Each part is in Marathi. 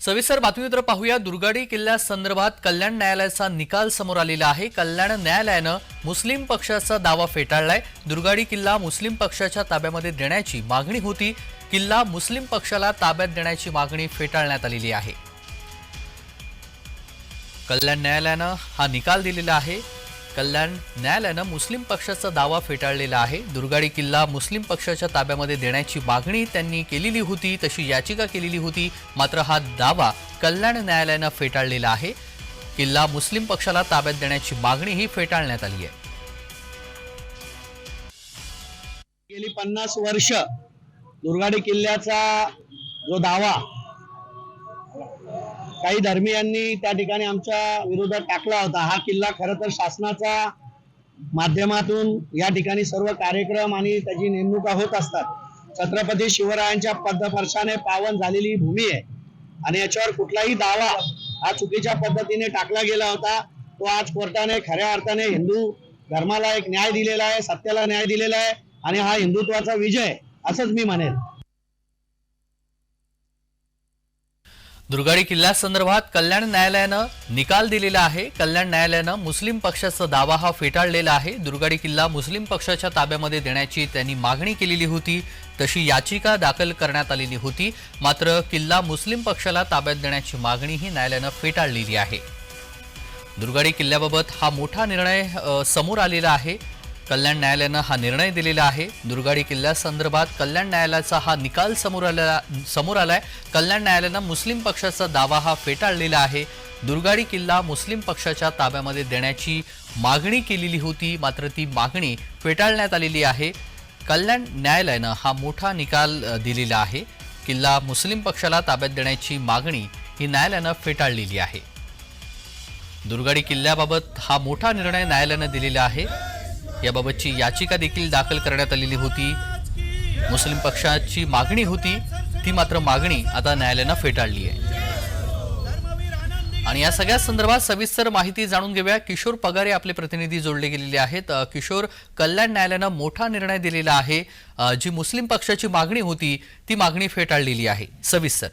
सविस्तर बातमीपत्र पाहूया. दुर्गाडी किल्ल्यासंदर्भात कल्याण न्यायालयाचा निकाल समोर आलेला आहे. कल्याण न्यायालयानं मुस्लिम पक्षाचा दावा फेटाळलाय. दुर्गाडी किल्ला मुस्लिम पक्षाच्या ताब्यामध्ये देण्याची मागणी होती. किल्ला मुस्लिम पक्षाला ताब्यात देण्याची मागणी फेटाळण्यात आलेली आहे. कल्याण न्यायालयानं हा निकाल दिलेला आहे. कल्याण न्यायालयानं मुस्लिम पक्षाचा दावा फेटाळलेला आहे. दुर्गाडी किल्ला मुस्लिम पक्षाच्या ताब्यामध्ये देण्याची मागणी त्यांनी केलेली होती तशी याचिका केलेली होती. मात्र हा दावा कल्याण न्यायालयानं फेटाळलेला आहे. किल्ला मुस्लिम पक्षाला ताब्यात देण्याची मागणीही फेटाळण्यात आली आहे. गेली पन्नास वर्ष दुर्गाडी किल्ल्याचा जो दावा काही धर्मियांनी त्या ठिकाणी आमच्या विरोधात टाकला होता. हा किल्ला खर तर शासनाचा माध्यमातून या ठिकाणी सर्व कार्यक्रम आणि त्याची नेमणुका होत असतात. छत्रपती शिवरायांच्या पदस्पर्शाने पावन झालेली भूमी आहे. आणि याच्यावर कुठलाही दावा हा चुकीच्या पद्धतीने टाकला गेला होता. तो आज कोर्टाने खऱ्या अर्थाने हिंदू धर्माला एक न्याय दिलेला आहे सत्याला न्याय दिलेला आहे आणि हा हिंदुत्वाचा विजय असंच मी म्हणेन. दुर्गाडी किल्ल्यासंदर्भात कल्याण न्यायालयानं निकाल दिलेला आहे. कल्याण न्यायालयानं मुस्लिम पक्षाचा दावा हा फेटाळलेला आहे. दुर्गाडी किल्ला मुस्लिम पक्षाच्या ताब्यामध्ये देण्याची त्यांनी मागणी केलेली होती. तशी याचिका दाखल करण्यात आलेली होती. मात्र किल्ला मुस्लिम पक्षाला ताब्यात देण्याची मागणी ही न्यायालयानं फेटाळलेली आहे. दुर्गाडी किल्ल्याबाबत हा मोठा निर्णय समोर आलेला आहे. कल्याण न्यायालयानं हा निर्णय दिलेला आहे. दुर्गाडी किल्ल्यासंदर्भात कल्याण न्यायालयाचा हा निकाल समोर आला समोर आलाय. कल्याण न्यायालयानं मुस्लिम पक्षाचा दावा हा फेटाळलेला आहे. दुर्गाडी किल्ला मुस्लिम पक्षाच्या ताब्यामध्ये देण्याची मागणी केलेली होती. मात्र ती मागणी फेटाळण्यात आलेली आहे. कल्याण न्यायालयानं हा मोठा निकाल दिलेला आहे. किल्ला मुस्लिम पक्षाला ताब्यात देण्याची मागणी ही न्यायालयानं फेटाळलेली आहे. दुर्गाडी किल्ल्याबाबत हा मोठा निर्णय न्यायालयानं दिलेला आहे. याबाबतची याचिका देखील दाखल करण्यात आलेली होती. मुस्लिम पक्षाची मागणी होती. ती मात्र मागणी आता न्यायालयानं फेटाळली आहे. आणि या सगळ्या संदर्भात सविस्तर माहिती जाणून घेऊया. किशोर पगारे आपले प्रतिनिधी जोडले गेलेले आहेत. किशोर कल्याण न्यायालयानं मोठा निर्णय दिलेला आहे. जी मुस्लिम पक्षाची मागणी होती ती मागणी फेटाळलेली आहे. सविस्तर.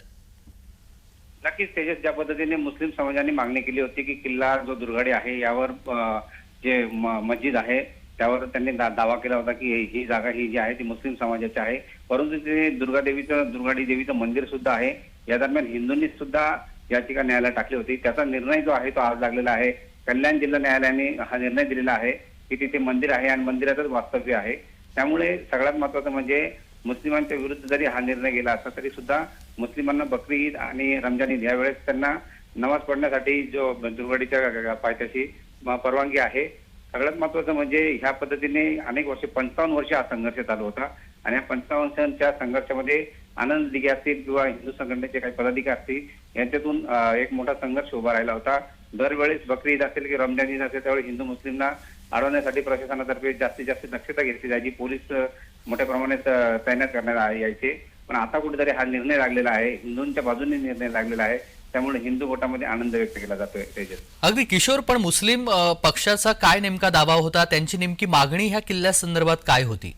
नक्कीच तेजस ज्या पद्धतीने मुस्लिम समाजाने मागणी केली होती की किल्ला जो दुर्गाडी आहे यावर जे म- मस्जिद आहे त्यावर त्यांनी दा- दावा केला होता की ही जागा ही जी आहे ती मुस्लिम समाजाची आहे. परंतु तिथे दुर्गा देवीचं दुर्गाडी देवीचं मंदिर सुद्धा आहे. या दरम्यान हिंदूंनी सुद्धा याचिका न्यायालयात टाकली होती. त्याचा निर्णय जो आहे तो आज लागलेला आहे. कल्याण जिल्हा न्यायालयाने हा निर्णय दिलेला आहे की तिथे मंदिर आहे आणि मंदिरातच वास्तव्य आहे. त्यामुळे सगळ्यात महत्वाचं म्हणजे मुस्लिमांच्या विरुद्ध जरी हा निर्णय गेला असला तरी सुद्धा मुस्लिमांना बकरी ईद आणि रमजान ईद यावेळेस त्यांना नमाज पडण्यासाठी जो दुर्गाडीच्या पायथ्याशी परवानगी आहे सगळ्यात महत्वाचं म्हणजे ह्या पद्धतीने अनेक वर्ष पंचावन्न वर्ष हा संघर्ष चालू होता. आणि या पंचावन्न संघर्षामध्ये आनंद दिघे असतील किंवा हिंदू संघटनेचे काही पदाधिकारी असतील यांच्यातून एक मोठा संघर्ष उभा राहिला होता. दरवेळेस बकरी ईद असेल की रमजान ईद असेल त्यावेळी हिंदू मुस्लिमना अडवण्यासाठी प्रशासनातर्फे जास्तीत जास्त दक्षता घेतली जायची. पोलीस मोठ्या प्रमाणात तैनात करण्यात यायचे. पण आता कुठेतरी हा निर्णय लागलेला आहे. हिंदूंच्या बाजूने निर्णय लागलेला आहे. त्यामुळे हिंदू गोटामध्ये आनंद व्यक्त केला जातोय तेजस. अगदी किशोर पण मुस्लिम अ, पक्षाचा काय नेमका दावा होता? त्यांची नेमकी मागणी ह्या किल्ल्यासंदर्भात काय होती?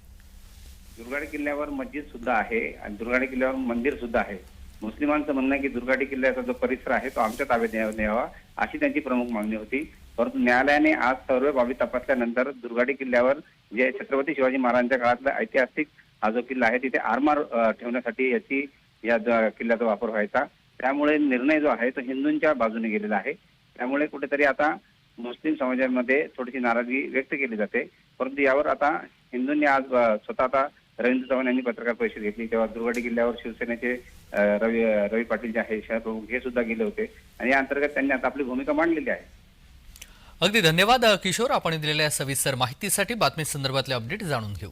दुर्गाडी किल्ल्यावर मस्जिद सुद्धा आहे आणि दुर्गाडी किल्ल्यावर मंदिर सुद्धा आहे. मुस्लिमांचं म्हणणं आहे की दुर्गाडी किल्ल्याचा जो परिसर आहे तो आमच्या ताब्यात न्यावा- न्यावा अशी त्यांची प्रमुख मागणी होती. परंतु न्यायालयाने आज सर्व बाबी तपासल्यानंतर दुर्गाडी किल्ल्यावर जे छत्रपती शिवाजी महाराजांच्या काळातला ऐतिहासिक हा जो किल्ला आहे तिथे आरमार अ, ठेवण्यासाठी याची या द- किल्ल्याचा वापर व्हायचा. त्यामुळे निर्णय जो आहे तो हिंदूंच्या बाजूने गेलेला आहे. त्यामुळे कुठेतरी आता मुस्लिम समाजामध्ये थोडीशी नाराजगी व्यक्त केली जाते. परंतु यावर आता हिंदूंनी आज स्वतः आता रवींद्र चव्हाण यांनी पत्रकार परिषद घेतली. तेव्हा दुर्गडी किल्ल्यावर शिवसेनेचे रवी रवी पाटील जे आहे शरद प्रमुख हे सुद्धा गेले होते. आणि या अंतर्गत त्यांनी आता आपली भूमिका मांडलेली आहे. अगदी धन्यवाद किशोर. आपण दिलेल्या सविस्तर माहितीसाठी बातमी संदर्भातले अपडेट जाणून घेऊ.